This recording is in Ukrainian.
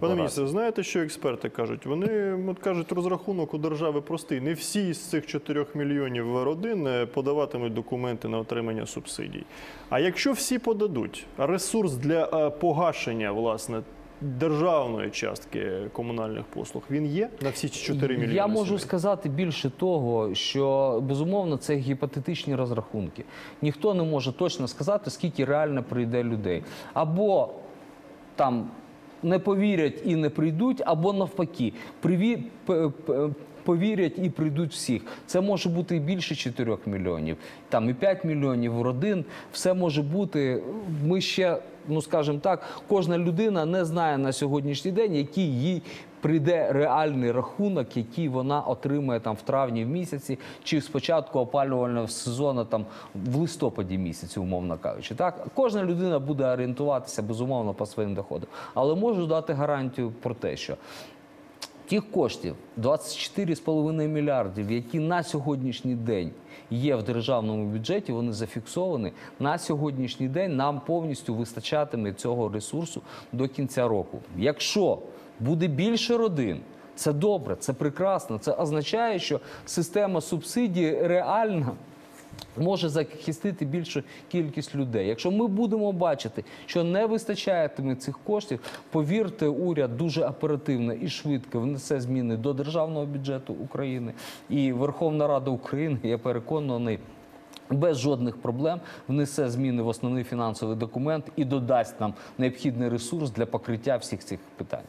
Пане міністре, знаєте, що експерти кажуть? Вони от кажуть, розрахунок у держави простий. Не всі з цих 4 мільйонів родин е, подаватимуть документи на отримання субсидій. А якщо всі подадуть, ресурс для е, погашення власне державної частки комунальних послуг він є на всі ці 4 мільйони? Я можу сімей? сказати більше того, що безумовно це гіпотетичні розрахунки. Ніхто не може точно сказати, скільки реально прийде людей. Або там не повірять і не прийдуть, або навпаки, приві... повірять і прийдуть всіх. Це може бути і більше 4 мільйонів, там і 5 мільйонів родин. Все може бути. Ми ще, ну скажімо так, кожна людина не знає на сьогоднішній день, який їй прийде реальний рахунок, який вона отримає там в травні в місяці, чи спочатку опалювального сезону там в листопаді місяці, умовно кажучи. Так кожна людина буде орієнтуватися безумовно по своїм доходам, але можу дати гарантію про те, що Тих коштів 24,5 мільярдів, які на сьогоднішній день є в державному бюджеті, вони зафіксовані. На сьогоднішній день нам повністю вистачатиме цього ресурсу до кінця року. Якщо буде більше родин, це добре, це прекрасно. Це означає, що система субсидій реальна може захистити більшу кількість людей. Якщо ми будемо бачити, що не вистачатиме цих коштів, повірте, уряд дуже оперативно і швидко внесе зміни до державного бюджету України і Верховна Рада України, я переконаний. Без жодних проблем внесе зміни в основний фінансовий документ і додасть нам необхідний ресурс для покриття всіх цих питань.